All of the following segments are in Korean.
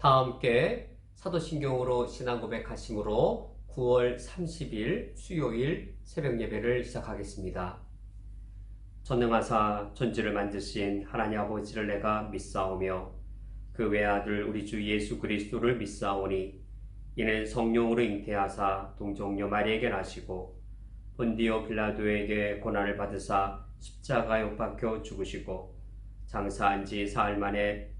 다 함께 사도신경으로 신앙 고백하심으로 9월 30일 수요일 새벽 예배를 시작하겠습니다. 전능하사 존재를 만드신 하나님 아버지를 내가 믿사오며 그 외아들 우리 주 예수 그리스도를 믿사오니 이는 성령으로 잉태하사 동정녀 마리에게 나시고 본디오 빌라도에게 고난을 받으사 십자가에 못 박혀 죽으시고 장사한 지 사흘 만에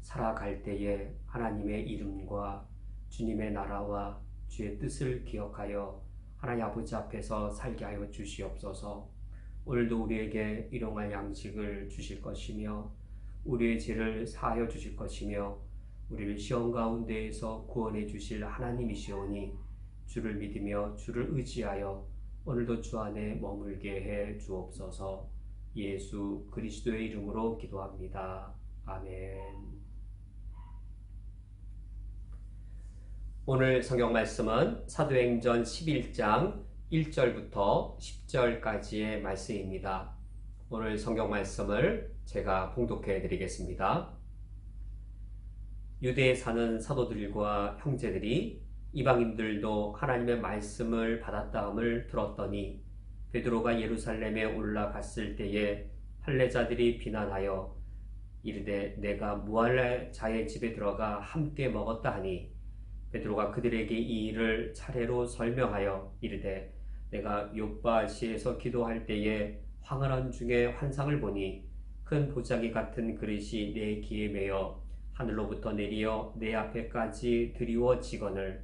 살아갈 때에 하나님의 이름과 주님의 나라와 주의 뜻을 기억하여 하나님 아버지 앞에서 살게 하여 주시옵소서. 오늘도 우리에게 일용할 양식을 주실 것이며 우리의 죄를 사하여 주실 것이며 우리를 시험 가운데에서 구원해 주실 하나님이시오니 주를 믿으며 주를 의지하여 오늘도 주 안에 머물게 해 주옵소서. 예수 그리스도의 이름으로 기도합니다. 아멘. 오늘 성경 말씀은 사도행전 11장 1절부터 10절까지의 말씀입니다. 오늘 성경 말씀을 제가 봉독해 드리겠습니다. 유대에 사는 사도들과 형제들이 이방인들도 하나님의 말씀을 받았다함을 들었더니 베드로가 예루살렘에 올라갔을 때에 할례자들이 비난하여 이르되 내가 무할레 자의 집에 들어가 함께 먹었다 하니 베드로가 그들에게 이 일을 차례로 설명하여 이르되 내가 요바시에서 기도할 때에 황홀한 중에 환상을 보니 큰 보자기 같은 그릇이 내 귀에 매어 하늘로부터 내리어 내 앞에까지 드리워지거늘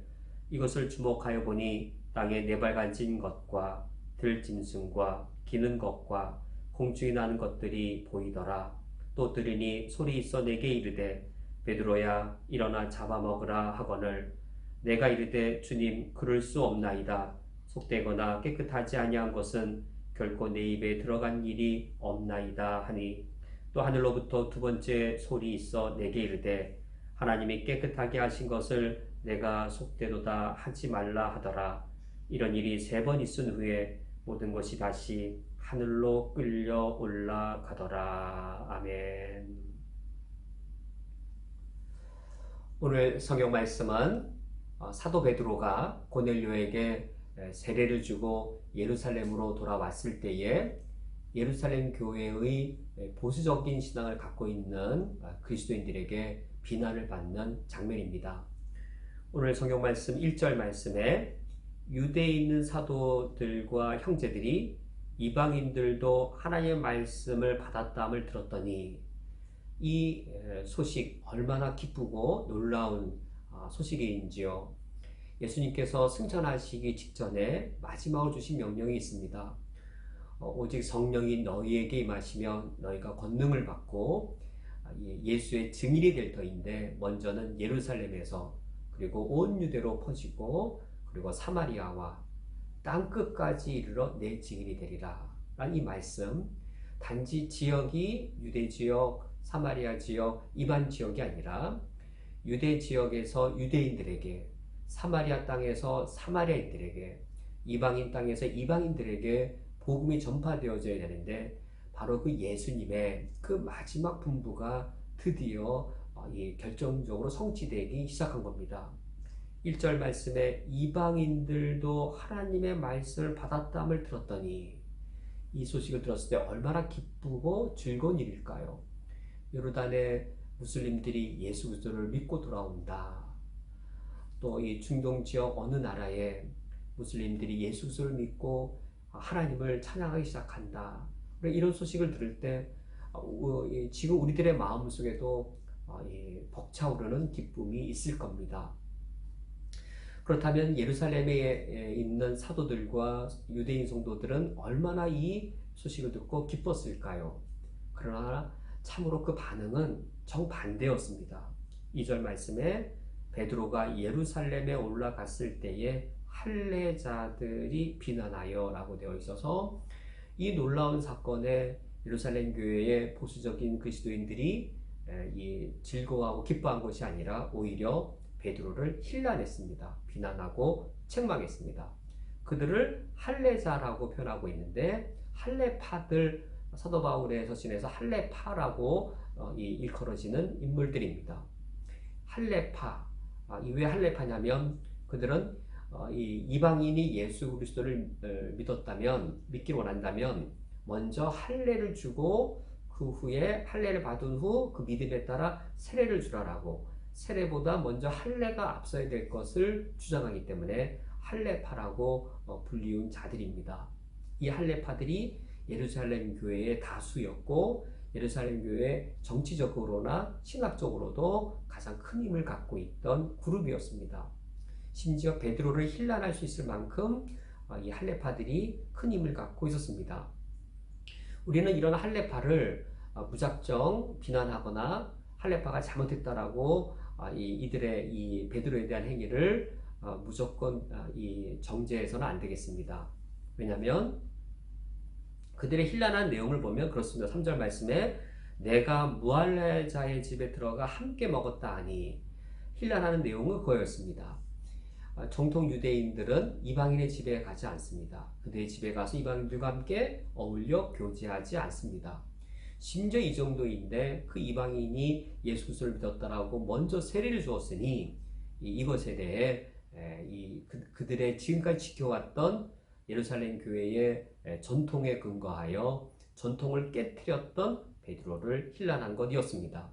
이것을 주목하여 보니 땅에 네발간진 것과 들짐승과 기는 것과 공중이 나는 것들이 보이더라. 또 들으니 소리 있어 내게 이르되 베드로야 일어나 잡아먹으라 하거늘 내가 이르되 주님 그럴 수 없나이다. 속되거나 깨끗하지 아니한 것은 결코 내 입에 들어간 일이 없나이다 하니 또 하늘로부터 두 번째 소리 있어 내게 이르되 하나님이 깨끗하게 하신 것을 내가 속되도다 하지 말라 하더라. 이런 일이 세 번 있은 후에 모든 것이 다시 하늘로 끌려 올라가더라. 아멘. 오늘 성경 말씀은 어, 사도 베드로가 고넬료에게 세례를 주고 예루살렘으로 돌아왔을 때에 예루살렘 교회의 보수적인 신앙을 갖고 있는 어, 그리스도인들에게 비난을 받는 장면입니다. 오늘 성경 말씀 1절 말씀에 유대에 있는 사도들과 형제들이 이방인들도 하나님의 말씀을 받았다함을 들었더니 이 소식 얼마나 기쁘고 놀라운 아, 소식인지요. 예수님께서 승천하시기 직전에 마지막으로 주신 명령이 있습니다. 어, 오직 성령이 너희에게 임하시면 너희가 권능을 받고 아, 예수의 증인이 될 터인데 먼저는 예루살렘에서 그리고 온 유대로 퍼지고 그리고 사마리아와 땅 끝까지 이르러 내 증인이 되리라. 라는 이 말씀 단지 지역이 유대 지역, 사마리아 지역, 이반 지역이 아니라 유대 지역에서 유대인들에게 사마리아 땅에서 사마리아인들에게 이방인 땅에서 이방인들에게 복음이 전파되어져야 되는데 바로 그 예수님의 그 마지막 분부가 드디어 어, 결정적으로 성취되기 시작한 겁니다. 1절 말씀에 이방인들도 하나님의 말씀을 받았다함을 들었더니 이 소식을 들었을 때 얼마나 기쁘고 즐거운 일일까요? 요르단에 무슬림들이 예수 그리스도를 믿고 돌아온다. 또 이 중동 지역 어느 나라에 무슬림들이 예수 그리스도를 믿고 하나님을 찬양하기 시작한다. 이런 소식을 들을 때 어, 지금 우리들의 마음 속에도 어, 벅차오르는 기쁨이 있을 겁니다. 그렇다면 예루살렘에 있는 사도들과 유대인 성도들은 얼마나 이 소식을 듣고 기뻤을까요? 그러나 참으로 그 반응은 정반대였습니다. 2절 말씀에 베드로가 예루살렘에 올라갔을 때에 할례자들이 비난하여 라고 되어 있어서 이 놀라운 사건에 예루살렘 교회의 보수적인 그리스도인들이 이 즐거워하고 기뻐한 것이 아니라 오히려 베드로를 힐난했습니다. 비난하고 책망했습니다. 그들을 할례자라고 표현하고 있는데 할례파들 사도 바울의 서신에서 할례파라고 어, 일컬어지는 인물들입니다. 할례파 아, 이왜 할례파냐면 그들은 어, 이 이방인이 예수 그리스도를 어, 믿었다면 믿기 원한다면 먼저 할례를 주고 그 후에 할례를 받은 후 그 믿음에 따라 세례를 주라라고 세례보다 먼저 할례가 앞서야 될 것을 주장하기 때문에 할례파라고 어, 불리운 자들입니다. 이 할례파들이 예루살렘 교회의 다수였고 예루살렘 교회 정치적으로나 신학적으로도 가장 큰 힘을 갖고 있던 그룹이었습니다. 심지어 베드로를 힐난할 수 있을 만큼 어, 이 할레파들이 큰 힘을 갖고 있었습니다. 우리는 이런 할레파를 어, 무작정 비난하거나 할레파가 잘못했다라고 어, 이들의 이 베드로에 대한 행위를 무조건 이 정죄해서는 안 되겠습니다. 왜냐하면 그들의 힐난한 내용을 보면 그렇습니다. 3절 말씀에 내가 무할레자의 집에 들어가 함께 먹었다 하니 힐난하는 내용은 그거였습니다. 아, 정통 유대인들은 이방인의 집에 가지 않습니다. 그들의 집에 가서 이방인들과 함께 어울려 교제하지 않습니다. 심지어 이 정도인데 그 이방인이 예수 그리스도를 믿었다라고 먼저 세례를 주었으니 이것에 대해 이 그들의 지금까지 지켜왔던 예루살렘 교회의 전통에 근거하여 전통을 깨뜨렸던 베드로를 힐난한 것이었습니다.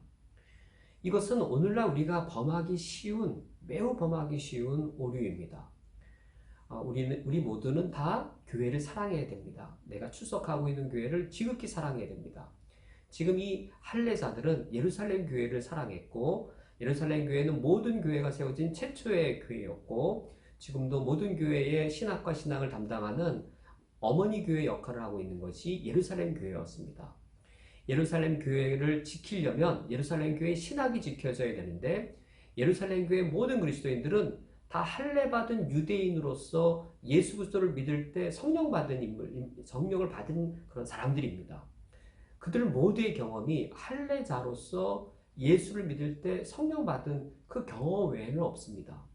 이것은 오늘날 우리가 범하기 쉬운 매우 범하기 쉬운 오류입니다. 어, 우리는 우리 모두는 다 교회를 사랑해야 됩니다. 내가 출석하고 있는 교회를 지극히 사랑해야 됩니다. 지금 이 할례자들은 예루살렘 교회를 사랑했고 예루살렘 교회는 모든 교회가 세워진 최초의 교회였고 지금도 모든 교회의 신학과 신앙을 담당하는 어머니 교회 역할을 하고 있는 것이 예루살렘 교회였습니다. 예루살렘 교회를 지키려면 예루살렘 교회 신학이 지켜져야 되는데 예루살렘 교회 모든 그리스도인들은 다 할례 받은 유대인으로서 예수 그리스도를 믿을 때 성령 받은 인물, 성령을 받은 그런 사람들입니다. 그들 모두의 경험이 할례자로서 예수를 믿을 때 성령 받은 그 경험 외에는 없습니다.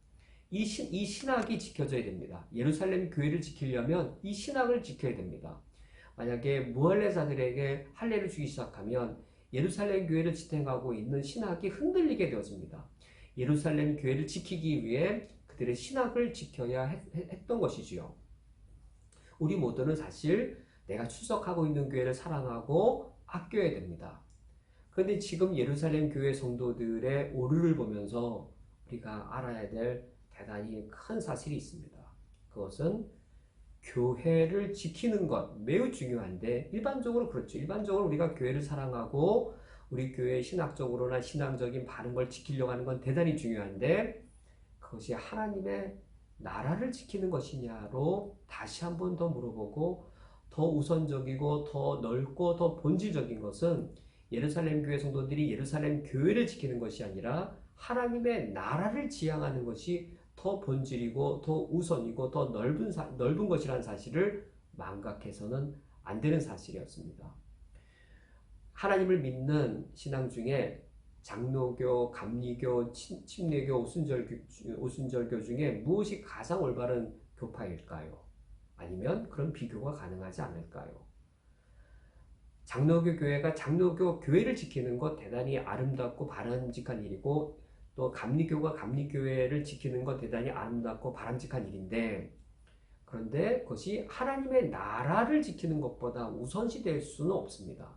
이, 신, 이 신학이 지켜져야 됩니다. 예루살렘 교회를 지키려면 이 신학을 지켜야 됩니다. 만약에 무할례자들에게 할례를 주기 시작하면 예루살렘 교회를 지탱하고 있는 신학이 흔들리게 되어집니다. 예루살렘 교회를 지키기 위해 그들의 신학을 지켜야 했, 던 것이지요. 우리 모두는 사실 내가 출석하고 있는 교회를 사랑하고 아껴야 됩니다. 그런데 지금 예루살렘 교회 성도들의 오류를 보면서 우리가 알아야 될 대단히 큰 사실이 있습니다. 그것은 교회를 지키는 것 매우 중요한데 일반적으로 그렇죠. 일반적으로 우리가 교회를 사랑하고 우리 교회 신학적으로나 신앙적인 바른 걸 지키려고 하는 건 대단히 중요한데 그것이 하나님의 나라를 지키는 것이냐로 다시 한 번 더 물어보고 더 우선적이고 더 넓고 더 본질적인 것은 예루살렘 교회 성도들이 예루살렘 교회를 지키는 것이 아니라 하나님의 나라를 지향하는 것이 더 본질이고 더 우선이고 더 넓은 사, 넓은 것이라는 사실을 망각해서는 안 되는 사실이었습니다. 하나님을 믿는 신앙 중에 장로교, 감리교, 침례교, 오순절교, 오순절교 중에 무엇이 가장 올바른 교파일까요? 아니면 그런 비교가 가능하지 않을까요? 장로교 교회가 장로교 교회를 지키는 것 대단히 아름답고 바람직한 일이고 또 감리교가 감리교회를 지키는 것 대단히 아름답고 바람직한 일인데 그런데 그것이 하나님의 나라를 지키는 것보다 우선시 될 수는 없습니다.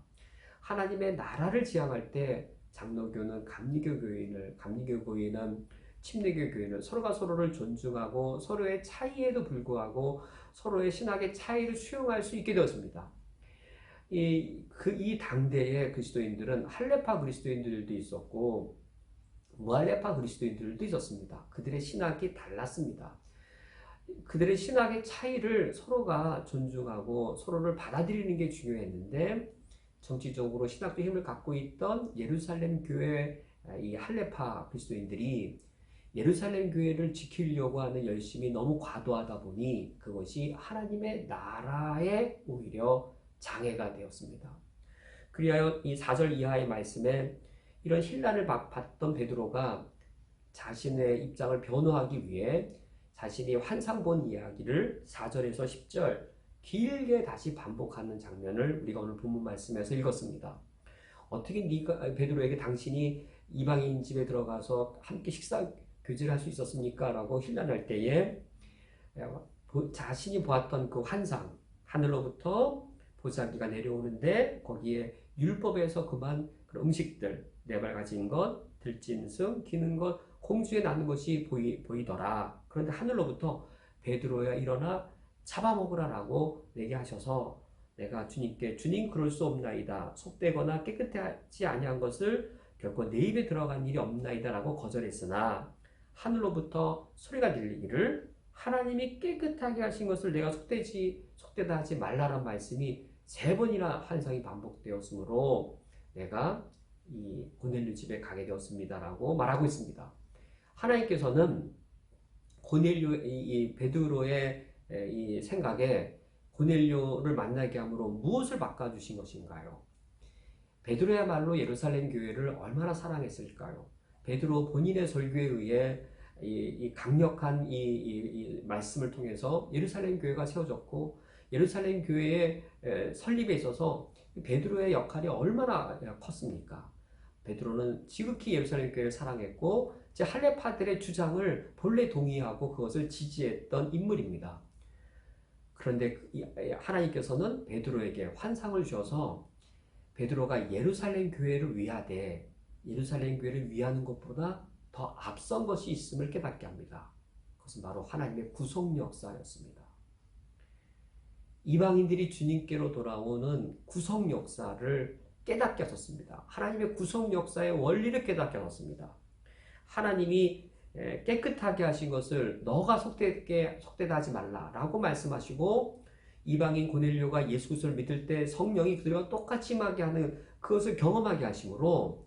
하나님의 나라를 지향할 때 장로교는 감리교 교인을, 감리교 교인은 침례교 교인을 서로가 서로를 존중하고 서로의 차이에도 불구하고 서로의 신학의 차이를 수용할 수 있게 되었습니다. 이, 그, 이 당대의 그리스도인들은 할레파 그리스도인들도 있었고, 무할레파 그리스도인들도 있었습니다. 그들의 신학이 달랐습니다. 그들의 신학의 차이를 서로가 존중하고 서로를 받아들이는 게 중요했는데, 정치적으로 신학적 힘을 갖고 있던 예루살렘 교회 이 할레파 그리스도인들이 예루살렘 교회를 지키려고 하는 열심이 너무 과도하다 보니 그것이 하나님의 나라에 오히려 장애가 되었습니다. 그리하여 이 4절 이하의 말씀에 이런 힐난을 받던 베드로가 자신의 입장을 변호하기 위해 자신이 환상 본 이야기를 4절에서 10절 길게 다시 반복하는 장면을 우리가 오늘 본문 말씀에서 읽었습니다. 어떻게 네가 베드로에게 당신이 이방인 집에 들어가서 함께 식사 교제를 할 수 있었습니까? 라고 힐난할 때에 자신이 보았던 그 환상 하늘로부터 보자기가 내려오는데 거기에 율법에서 그만 음식들 네 발 가진 것, 들짐승, 기는 것, 홍수에 나는 것이 보이, 보이더라. 그런데 하늘로부터 베드로야 일어나 잡아먹으라라고 내게 하셔서 내가 주님께 주님 그럴 수 없나이다. 속되거나 깨끗하지 아니한 것을 결코 내 입에 들어간 일이 없나이다라고 거절했으나 하늘로부터 소리가 들리기를 하나님이 깨끗하게 하신 것을 내가 속되지 속되다 하지 말라란 말씀이 세 번이나 환상이 반복되었으므로 내가 이 고넬료 집에 가게 되었습니다라고 말하고 있습니다. 하나님께서는 고넬료 이 베드로의 이 생각에 고넬료를 만나게 함으로 무엇을 바꿔주신 것인가요? 베드로야말로 예루살렘 교회를 얼마나 사랑했을까요? 베드로 본인의 설교에 의해 이, 이 강력한 이, 이, 말씀을 통해서 예루살렘 교회가 세워졌고 예루살렘 교회의 설립에 있어서 베드로의 역할이 얼마나 컸습니까? 베드로는 지극히 예루살렘 교회를 사랑했고 할레파들의 주장을 본래 동의하고 그것을 지지했던 인물입니다. 그런데 그 하나님께서는 베드로에게 환상을 주셔서 베드로가 예루살렘 교회를 위하되 예루살렘 교회를 위하는 것보다 더 앞선 것이 있음을 깨닫게 합니다. 그것은 바로 하나님의 구속 역사였습니다. 이방인들이 주님께로 돌아오는 구속 역사를 깨닫게 하셨습니다. 하나님의 구속 역사의 원리를 깨닫게 하셨습니다. 하나님이 깨끗하게 하신 것을 너가 속되게 속되다 하지 말라라고 말씀하시고 이방인 고넬료가 예수 그리스도를 믿을 때 성령이 그들과 똑같이 임하게 하는 그것을 경험하게 하심으로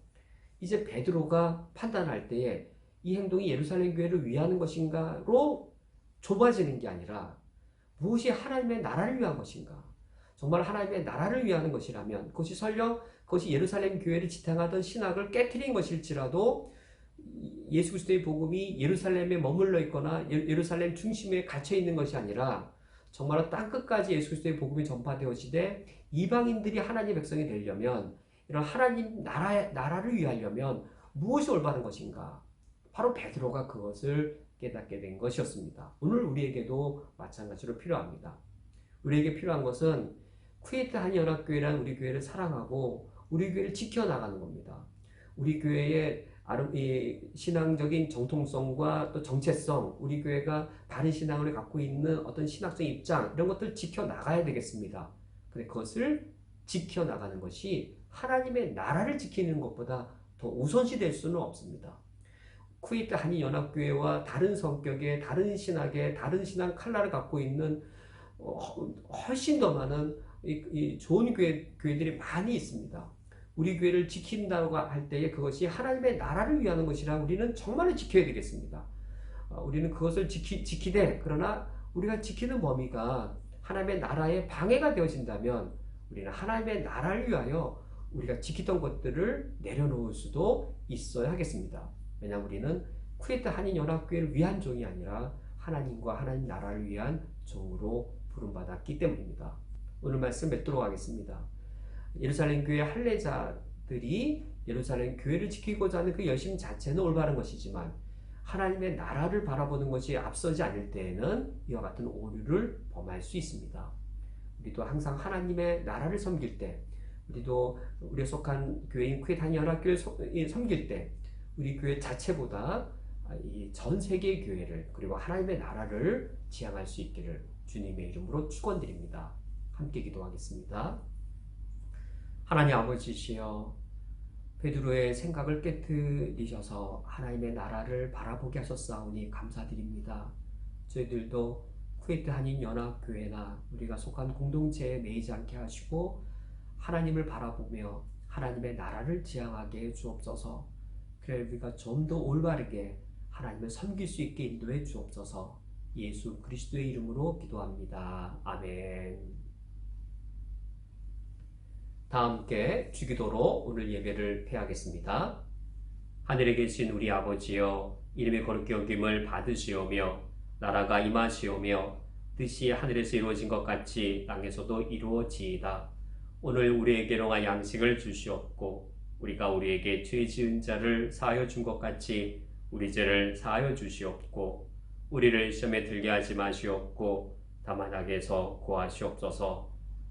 이제 베드로가 판단할 때에 이 행동이 예루살렘 교회를 위하는 것인가로 좁아지는 게 아니라 무엇이 하나님의 나라를 위한 것인가? 정말 하나님의 나라를 위하는 것이라면 그것이 설령 그것이 예루살렘 교회를 지탱하던 신학을 깨뜨린 것일지라도 예수 그리스도의 복음이 예루살렘에 머물러 있거나 예루살렘 중심에 갇혀 있는 것이 아니라 정말 땅 끝까지 예수 그리스도의 복음이 전파되어지되 이방인들이 하나님의 백성이 되려면 이런 하나님 나라 나라를 위하려면 무엇이 올바른 것인가? 바로 베드로가 그것을 깨닫게 된 것이었습니다. 오늘 우리에게도 마찬가지로 필요합니다. 우리에게 필요한 것은 쿠웨이트 한연합교회란 우리 교회를 사랑하고 우리 교회를 지켜나가는 겁니다. 우리 교회의 신앙적인 정통성과 또 정체성, 우리 교회가 바른 신앙을 갖고 있는 어떤 신학적 입장, 이런 것들 지켜나가야 되겠습니다. 근데 그것을 지켜나가는 것이 하나님의 나라를 지키는 것보다 더 우선시 될 수는 없습니다. 쿠웨이트 한인연합교회와 다른 성격의, 다른 신학의, 다른 신앙 칼라를 갖고 있는 어, 훨씬 더 많은 좋은 교회, 교회들이 많이 있습니다. 우리 교회를 지킨다고 할 때에 그것이 하나님의 나라를 위하는 것이라 우리는 정말로 지켜야 되겠습니다. 어, 우리는 그것을 지키, 지키되 그러나 우리가 지키는 범위가 하나님의 나라에 방해가 되어진다면 우리는 하나님의 나라를 위하여 우리가 지키던 것들을 내려놓을 수도 있어야 하겠습니다. 왜냐하면 우리는 쿠웨이트 한인연합교회를 위한 종이 아니라 하나님과 하나님 나라를 위한 종으로 부름받았기 때문입니다. 오늘 말씀 맺도록 하겠습니다. 예루살렘 교회 할례자들이 예루살렘 교회를 지키고자 하는 그 열심 자체는 올바른 것이지만 하나님의 나라를 바라보는 것이 앞서지 않을 때에는 이와 같은 오류를 범할 수 있습니다. 우리도 항상 하나님의 나라를 섬길 때, 우리도 우리 속한 교회인 쿠웨 단연합교회 섬길 때, 우리 교회 자체보다 전 세계 교회를 그리고 하나님의 나라를 지향할 수 있기를 주님의 이름으로 축원드립니다. 함께 기도하겠습니다. 하나님 아버지시여 베드로의 생각을 깨뜨리셔서 하나님의 나라를 바라보게 하셨사오니 감사드립니다. 저희들도 쿠웨이트 한인 연합 교회나 우리가 속한 공동체에 매이지 않게 하시고 하나님을 바라보며 하나님의 나라를 지향하게 해 주옵소서. 그래 우리가 좀 더 올바르게 하나님을 섬길 수 있게 인도해 주옵소서. 예수 그리스도의 이름으로 기도합니다. 아멘. 다 함께 주기도로 오늘 예배를 폐하겠습니다. 하늘에 계신 우리 아버지여 이름의 거룩히 여김을 받으시오며 나라가 임하시오며 뜻이 하늘에서 이루어진 것 같이 땅에서도 이루어지이다. 오늘 우리에게 용할 양식을 주시옵고 우리가 우리에게 죄 지은 자를 사하여 준 것 같이 우리 죄를 사하여 주시옵고 우리를 시험에 들게 하지 마시옵고 다만 악에서 구하시옵소서